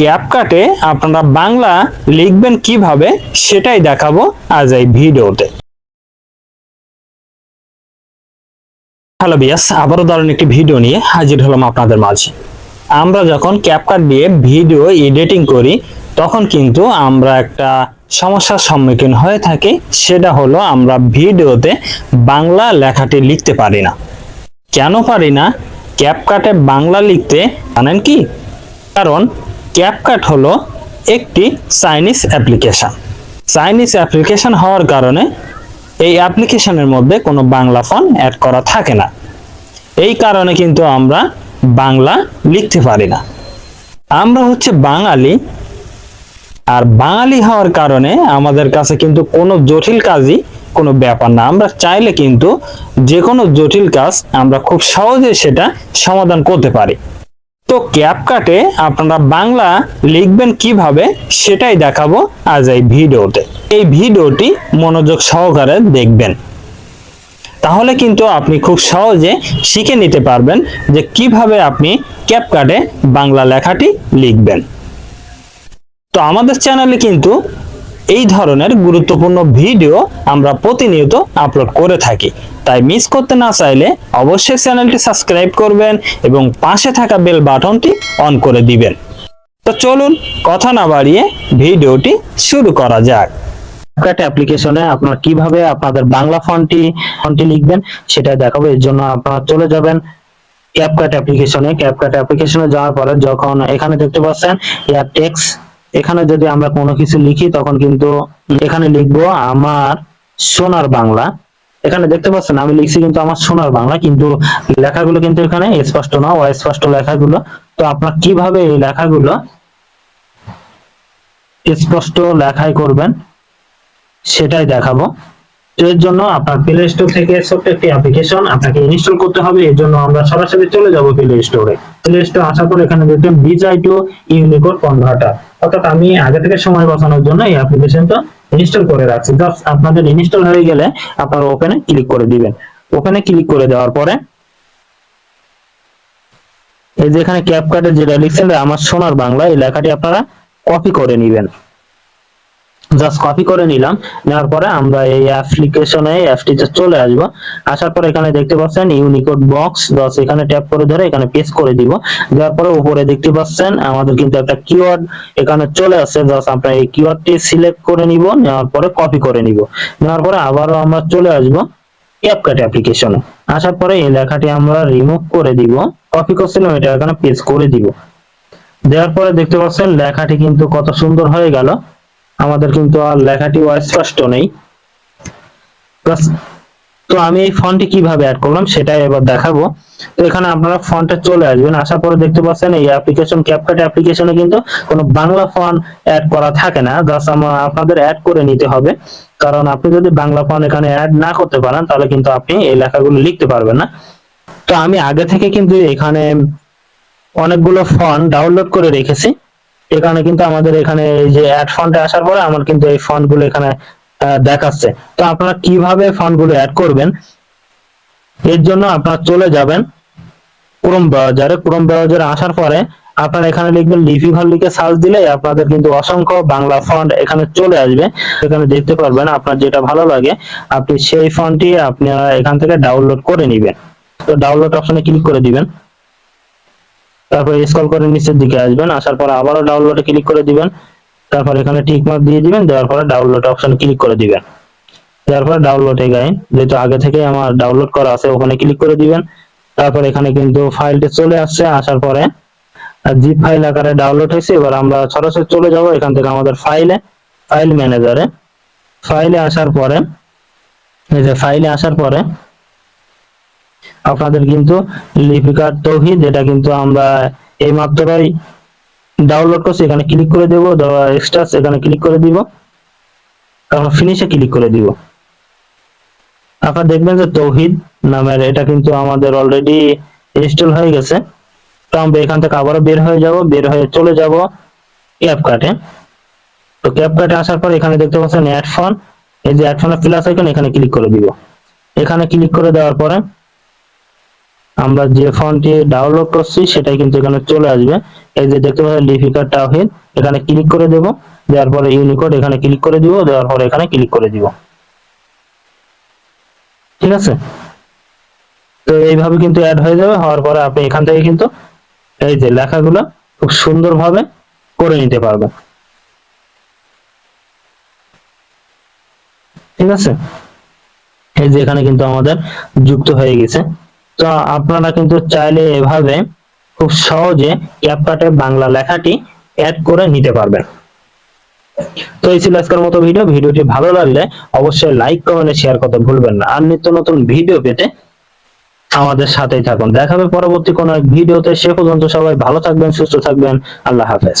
ক্যাপকাটে আপনারা বাংলা লিখবেন কীভাবে, সেটাই দেখাবো আজ এই ভিডিওতে। হ্যালো বিয়াস, আবারও দারুণ একটি ভিডিও নিয়ে হাজির হলাম আপনাদের মাঝে। আমরা যখন ক্যাপকাট দিয়ে ভিডিও এডিটিং করি, তখন কিন্তু আমরা একটা সমস্যার সম্মুখীন হয়ে থাকি, সেটা হলো আমরা ভিডিওতে বাংলা লেখাটি লিখতে পারি না। কেন পারি না? ক্যাপকাটে বাংলা লিখতে, জানেন কি? কারণ ক্যাপকাট হলো একটি চাইনিজ অ্যাপ্লিকেশন চাইনিজ অ্যাপ্লিকেশন হওয়ার কারণে এই অ্যাপ্লিকেশনের মধ্যে কোনো বাংলা ফন্ট অ্যাড করা থাকে না। এই কারণে কিন্তু আমরা বাংলা লিখতে পারি না। আমরা হচ্ছে বাঙালি আর বাঙালি হওয়ার কারণে আমাদের কাছে কিন্তু কোনো জটিল কাজই কোনো ব্যাপার না। আমরা চাইলে কিন্তু যে কোনো জটিল কাজ আমরা খুব সহজে সেটা সমাধান করতে পারি। তো ক্যাপকাটে আপনারা বাংলা লিখবেন কীভাবে সেটাই দেখাবো আজ এই ভিডিওতে। এই ভিডিওটি মনোযোগ সহকারে দেখবেন। তাহলে কিন্তু আপনি খুব সহজে শিখে নিতে পারবেন যে কীভাবে আপনি ক্যাপকাটে বাংলা লেখাটি লিখবেন। তো আমাদের চ্যানেলে কিন্তু এই ধরনের গুরুত্বপূর্ণ ভিডিও আমরা প্রতিনিয়ত আপলোড করে থাকি। তাই মিস করতে না চাইলে অবশ্যই চ্যানেলটি সাবস্ক্রাইব করবেন এবং পাশে থাকা বেল বাটনটি অন করে দিবেন। তো চলুন কথা না বাড়িয়ে ভিডিওটি শুরু করা যাক। ক্যাট অ্যাপ্লিকেশনে আপনারা কীভাবে আপনাদের বাংলা ফন্টটি ফন্টটি লিখবেন সেটা দেখাবো, এর জন্য আপনারা চলে যাবেন ক্যাপকাট অ্যাপ্লিকেশনে ক্যাপকাট অ্যাপ্লিকেশনে যাওয়ার পরে যখন এখানে দেখতে পাচ্ছেন এয়ার টেক্স এখানে যদি আমরা কোনো কিছু লিখি, তখন কিন্তু এখানে লিখব আমার সোনার বাংলা। এখানে দেখতে পাচ্ছেন, আমি লিখছি কিন্তু আমার সোনার বাংলা, কিন্তু লেখাগুলো কিন্তু এখানে স্পষ্ট না, অস্পষ্ট লেখাগুলো। তো আপনার কীভাবে এই লেখাগুলো স্পষ্ট লেখাই করবেন, সেটাই দেখাবো। এর জন্য আপনার প্লে স্টোর থেকে ছোট্ট একটি অ্যাপ্লিকেশন আপনাকে ইনস্টল করতে হবে। এর জন্য আমরা সরাসরি চলে যাব প্লে স্টোরে প্লে স্টোর আসার পর এখানে দেখবেন বিজয় টু ইউনিকোড কনভার্টার অর্থাৎ আমি আগে থেকে সময় বাঁচানোর জন্য এই অ্যাপ্লিকেশনটা ইনস্টল করে রাখছি। জাস্ট আপনাদের ইনস্টল হয়ে গেলে আপনারা ওপেনে ক্লিক করে দিবেন। ওপেনে ক্লিক করে দেওয়ার পরে এই যে এখানে ক্যাপকাটে যেটা লিখছেন আমার সোনার বাংলা, এই লেখাটি আপনারা কপি করে নেবেন। জাস্ট কপি করে নিলাম। নেওয়ার পরে আমরা এই অ্যাপ্লিকেশনে অ্যাপটিতে চলে আসব। আসার পরে এখানে দেখতে পাচ্ছেন ইউনিকোড বক্স জাস্ট এখানে ট্যাপ করে ধরে এখানে পেস্ট করে দিব। দেওয়ার পরে উপরে দেখতে পাচ্ছেন আমাদের কিন্তু একটা কিওয়ার্ড এখানে চলে আসছে। জাস্ট আমরা এই কিওয়ার্ডটি সিলেক্ট করে নিব। নেওয়ার পরে কপি করে নিব। নেওয়ার পরে আবারও আমরা চলে আসব ক্যাপকাট অ্যাপ্লিকেশনে আসার পরে এই লেখাটি আমরা রিমুভ করে দিব। কপি করছিলাম, এটা এখানে পেস্ট করে দিব। দেওয়ার পরে দেখতে পাচ্ছেন লেখাটি কিন্তু কত সুন্দর হয়ে গেল। আমাদের কিন্তু আর লেখাটি অস্পষ্ট নেই। তো আমি এই ফন্টটি কীভাবে অ্যাড করলাম সেটাই এবার দেখাবো। তো এখানে আপনারা ফন্টে চলে আসবেন, আসার পরে দেখতে পাচ্ছেন এই অ্যাপ্লিকেশন ক্যাপকাট অ্যাপ্লিকেশনে কিন্তু কোনো বাংলা ফন্ট অ্যাড করা থাকে না। জাস্ট আপনাদের অ্যাড করে নিতে হবে। কারণ আপনি যদি বাংলা ফন্ট এখানে অ্যাড না করতে পারেন, তাহলে কিন্তু আপনি এই লেখাগুলো লিখতে পারবেন না। তো আমি আগে থেকে কিন্তু এখানে অনেকগুলো ফন্ট ডাউনলোড করে রেখেছি। এখানে কিন্তু আমাদের এখানে এই যে অ্যাড ফন্টে আসার পরে আমার কিন্তু এই ফন্টগুলো এখানে দেখাচ্ছে। তো আপনারা কীভাবে ফন্টগুলো অ্যাড করবেন? এর জন্য আপনারা চলে যাবেন ক্রোম ব্রাউজারে ক্রোম ব্রাউজারে আসার পরে আপনারা এখানে লিখবেন লিপিভার লিখে সার্চ দিলে আপনাদের কিন্তু অসংখ্য বাংলা ফন্ট এখানে চলে আসবে। এখানে দেখতে পারবেন আপনার যেটা ভালো লাগে, আপনি সেই ফন্টটি আপনারা এখান থেকে ডাউনলোড করে নেবেন। তো ডাউনলোড অপশনে ক্লিক করে দিবেন। তারপর স্ক্রল করে নিচের দিকে আসবেন, আসার পর আবারও ডাউনলোডে ক্লিক করে দিবেন। তারপর এখানে টিক মার্ক দিয়ে দিবেন, দেওয়ার পরে ডাউনলোড অপশন ক্লিক করে দিবেন। দেওয়ার পরে ডাউনলোড ডাউনলোডে গায়ে যেহেতু আগে থেকে আমার ডাউনলোড করা আছে, ওখানে ক্লিক করে দিবেন। তারপর এখানে কিন্তু ফাইলটি চলে আসছে, আসার পরে জিপ ফাইল আকারে ডাউনলোড হয়েছে, এবার আমরা সরাসরি চলে যাব এখান থেকে আমাদের ফাইলে ফাইল ম্যানেজারে ফাইলে আসার পরে, এই যে ফাইলে আসার পরে আপনাদের কিন্তু লিপিকার তৌহিদ এটা কিন্তু আমরা এই মাত্রই ডাউনলোড করছি, এখানে ক্লিক করে দেবো এক্সট্রাস এখানে ক্লিক করে দিব, তারপর ফিনিশে ক্লিক করে দিব। আপনারা দেখবেন যে তৌহিদ নামের এটা কিন্তু আমাদের অলরেডি ইনস্টল হয়ে গেছে। তো আমরা এখান থেকে আবারও বের হয়ে যাব, বের হয়ে চলে যাব ক্যাপকাটে তো ক্যাপকাটে আসার পর এখানে দেখতে পাচ্ছেন অ্যাড ফোন এই যে অ্যাড প্লাস আইকন এখানে ক্লিক করে দিব। এখানে ক্লিক করে দেওয়ার পরে আমরা যে ফন্টটি ডাউনলোড করছি, সেটাই কিন্তু এখানে চলে আসবে। এই যে দেখতে পাচ্ছেন লিপিকা তাওহিদ এখানে ক্লিক করে দেব। দেওয়ার পরে ইউনিকোড এখানে ক্লিক করে দিব, দেওয়ার পরে এখানে ক্লিক করে দিব। ঠিক আছে? তো এইভাবে কিন্তু অ্যাড হয়ে যাবে, হওয়ার পরে আপনি এখান থেকে কিন্তু এই যে লেখাগুলো খুব সুন্দরভাবে করে নিতে পারবেন। ঠিক আছে? এই যে এখানে কিন্তু আমাদের যুক্ত হয়ে গেছে। তো আপনারা কিন্তু চাইলে এভাবে খুব সহজে ক্যাপকাটে বাংলা লেখাটি অ্যাড করে নিতে পারবেন। তো এই ছিল আজকের মতো ভিডিও ভিডিওটি ভালো লাগলে অবশ্যই লাইক কমেন্ট শেয়ার করতে ভুলবেন না। আর নিত্য নতুন ভিডিও পেতে আমাদের সাথেই থাকুন। দেখা হবে পরবর্তী কোনো এক ভিডিওতে সে পর্যন্ত সবাই ভালো থাকবেন, সুস্থ থাকবেন। আল্লাহ হাফেজ।